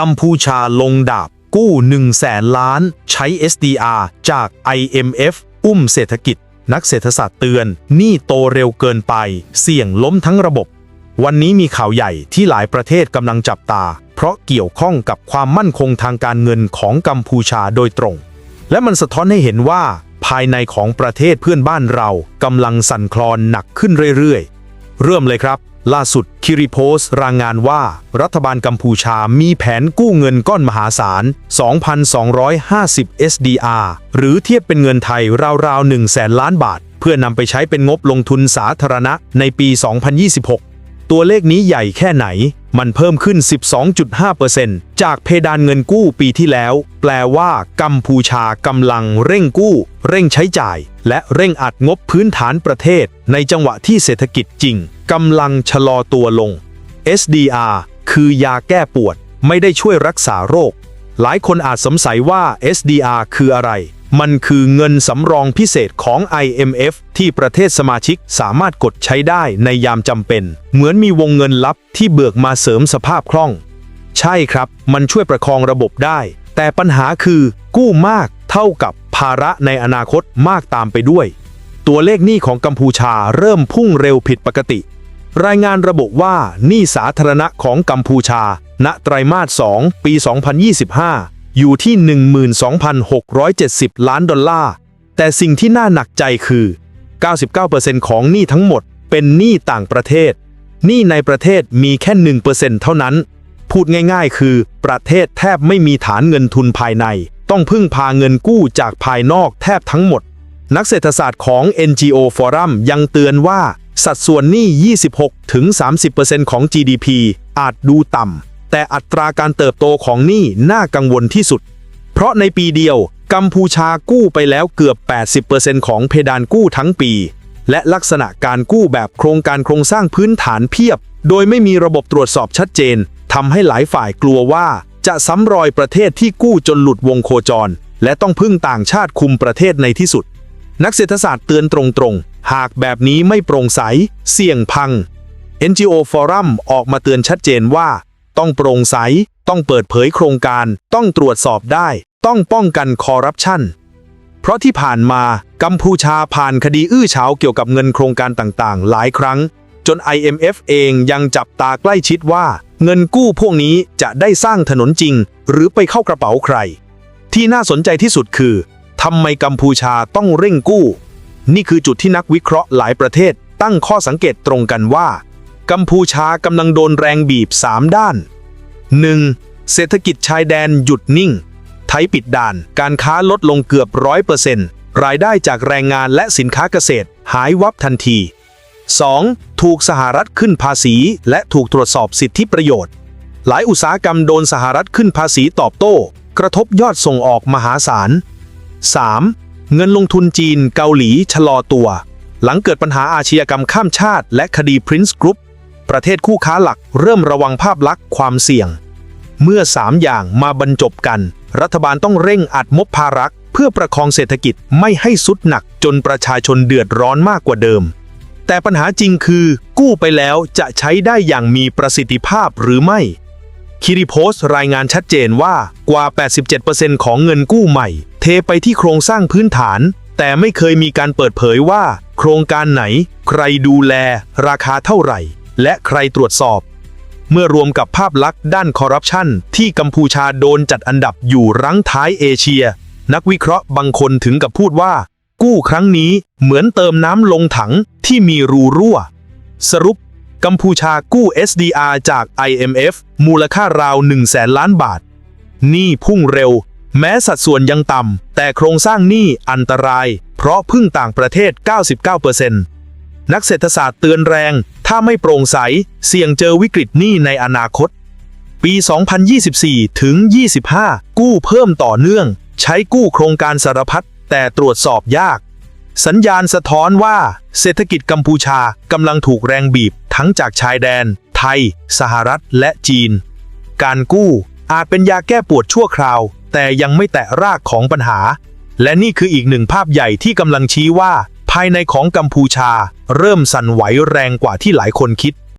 กัมพูชาลงดาบ กู้1แสนล้าน ใช้ SDR จาก IMF อุ้มเศรษฐกิจ นักเศรษฐศาสตร์เตือนหนี้โตเร็วเกินไป เสี่ยงล้มทั้งระบบ วันนี้มีข่าวใหญ่ที่หลายประเทศกำลังจับตา เพราะเกี่ยวข้องกับความมั่นคงทางการเงินของกัมพูชาโดยตรง และมันสะท้อนให้เห็นว่า ภายในของประเทศเพื่อนบ้านเรากำลังสั่นคลอนหนักขึ้นเรื่อยๆ เริ่มเลยครับ ล่าสุดคิริโพสรายงานว่า รัฐบาลกัมพูชามีแผนกู้เงินก้อนมหาศาล 2,250 SDR หรือเทียบเป็นเงินไทยราวๆ1แสนล้านบาท เพื่อนำไปใช้เป็นงบลงทุนสาธารณะในปี 2026 ตัวเลขนี้ใหญ่แค่ไหน มันเพิ่มขึ้น 12.5%จากเพดานเงินกู้ปีที่แล้ว แปลว่ากัมพูชากำลังเร่งกู้ เร่งใช้จ่าย และเร่งอัดงบพื้นฐานประเทศ ในจังหวะที่เศรษฐกิจจริงกำลังชะลอตัวลง SDR คือยาแก้ปวด ไม่ได้ช่วยรักษาโรค หลายคนอาจสงสัยว่า SDR คืออะไร มันคือเงินสำรองพิเศษของ IMF ที่ประเทศสมาชิกสามารถกดใช้ได้ในยามจำเป็น เหมือนมีวงเงินลับที่เบิกมาเสริมสภาพคล่อง ใช่ครับ มันช่วยประคองระบบได้ แต่ปัญหาคือ กู้มากเท่ากับภาระในอนาคตมากตามไปด้วย ตัวเลขหนี้ของกัมพูชาเริ่มพุ่งเร็วผิดปกติ รายงานระบุว่าหนี้สาธารณะของกัมพูชา ณไตรมาส 2 ปี 2025 อยู่ที่ 12,670 ล้านดอลลาร์ แต่สิ่งที่น่าหนักใจคือ 99%ของหนี้ทั้งหมดเป็นหนี้ต่างประเทศ หนี้ในประเทศมีแค่ 1%เท่านั้น พูดง่ายๆ คือ ประเทศแทบไม่มีฐานเงินทุนภายใน ต้องพึ่งพาเงินกู้จากภายนอกแทบทั้งหมด นักเศรษฐศาสตร์ของ NGO Forum ยังเตือนว่าสัดส่วนหนี้ 26-30%ของ GDP อาจดูต่ำ แต่อัตราการเติบโตของหนี้น่ากังวลที่สุด เพราะในปีเดียว กัมพูชากู้ไปแล้วเกือบ 80%ของเพดานกู้ทั้งปี และลักษณะการกู้แบบโครงการโครงสร้างพื้นฐานเพียบ โดยไม่มีระบบตรวจสอบชัดเจนทำให้หลายฝ่ายกลัวว่าจะซ้ำรอยประเทศที่กู้จนหลุดวงโคจร และต้องพึ่งต่างชาติคุมประเทศในที่สุด นักเศรษฐศาสตร์เตือนตรงๆ หากแบบนี้ไม่โปร่งใส เสี่ยงพัง NGO Forum ออกมาเตือนชัดเจนว่า ต้องโปร่งใส ต้องเปิดเผยโครงการ ต้องตรวจสอบได้ ต้องป้องกันคอร์รัปชันเพราะที่ผ่านมากัมพูชาผ่านคดีอื้อฉาวเกี่ยวกับเงินโครงการต่างๆ หลายครั้ง จน IMF เองยังจับตาใกล้ชิดว่า เงินกู้พวกนี้จะได้สร้างถนนจริง หรือไปเข้ากระเป๋าใคร ที่น่าสนใจที่สุดคือทำไมกัมพูชาต้องเร่งกู้ นี่คือจุดที่นักวิเคราะห์หลายประเทศตั้งข้อสังเกตตรงกันว่า กัมพูชากำลังโดนแรงบีบ 3 ด้าน 1. เศรษฐกิจชายแดนหยุดนิ่ง ไทยปิดด่าน การค้าลดลงเกือบร้อยเปอร์เซ็นต์รายได้จากแรงงานและสินค้าเกษตร หายวับทันที 2. ถูกสหรัฐขึ้นภาษี และถูกตรวจสอบสิทธิประโยชน์ หลายอุตสาหกรรมโดนสหรัฐขึ้นภาษีตอบโต้ กระทบยอดส่งออกมหาศาล 3. เงินลงทุนจีนเกาหลีชะลอตัว หลังเกิดปัญหาอาชญากรรมข้ามชาติ และคดี Prince Group ประเทศคู่ค้าหลักเริ่มระวังภาพลักษณ์ความเสี่ยง เมื่อ 3 อย่างมาบรรจบกัน รัฐบาลต้องเร่งอัดมบภารักเพื่อประคองเศรษฐกิจไม่ให้สุดหนักจนประชาชนเดือดร้อนมากกว่าเดิม แต่ปัญหาจริงคือ กู้ไปแล้วจะใช้ได้อย่างมีประสิทธิภาพหรือไม่คิริโพสรายงานชัดเจนว่ากว่า 87%ของเงินกู้ใหม่ เทไปที่โครงสร้างพื้นฐาน แต่ไม่เคยมีการเปิดเผยว่า โครงการไหน ใครดูแล ราคาเท่าไหร่ และใครตรวจสอบ เมื่อรวมกับภาพลักษณ์ด้านคอร์รัปชันที่กัมพูชาโดนจัดอันดับอยู่รั้งท้ายเอเชีย นักวิเคราะห์บางคนถึงกับพูดว่า กู้ครั้งนี้เหมือนเติมน้ำลงถังที่มีรูรั่ว สรุป กัมพูชากู้ SDR จาก IMF มูลค่าราว1แสนล้านบาทหนี้พุ่งเร็ว แม้สัดส่วนยังต่ำแต่โครงสร้างหนี้อันตราย เพราะพึ่งต่างประเทศ 99%นักเศรษฐศาสตร์เตือนแรง ถ้าไม่โปร่งใส เสี่ยงเจอวิกฤตหนี้ในอนาคต ปี 2024 ถึง 25 กู้เพิ่มต่อเนื่อง ใช้กู้โครงการสารพัดแต่ตรวจสอบยาก สัญญาณสะท้อนว่าเศรษฐกิจกัมพูชากำลังถูกแรงบีบทั้งจากชายแดน ไทย สหรัฐ และจีน การกู้อาจเป็นยาแก้ปวดชั่วคราว แต่ยังไม่แตะรากของปัญหา และนี่คืออีกหนึ่งภาพใหญ่ที่กำลังชี้ว่า ภายในของกัมพูชา เริ่มสั่นไหวแรงกว่าที่หลายคนคิด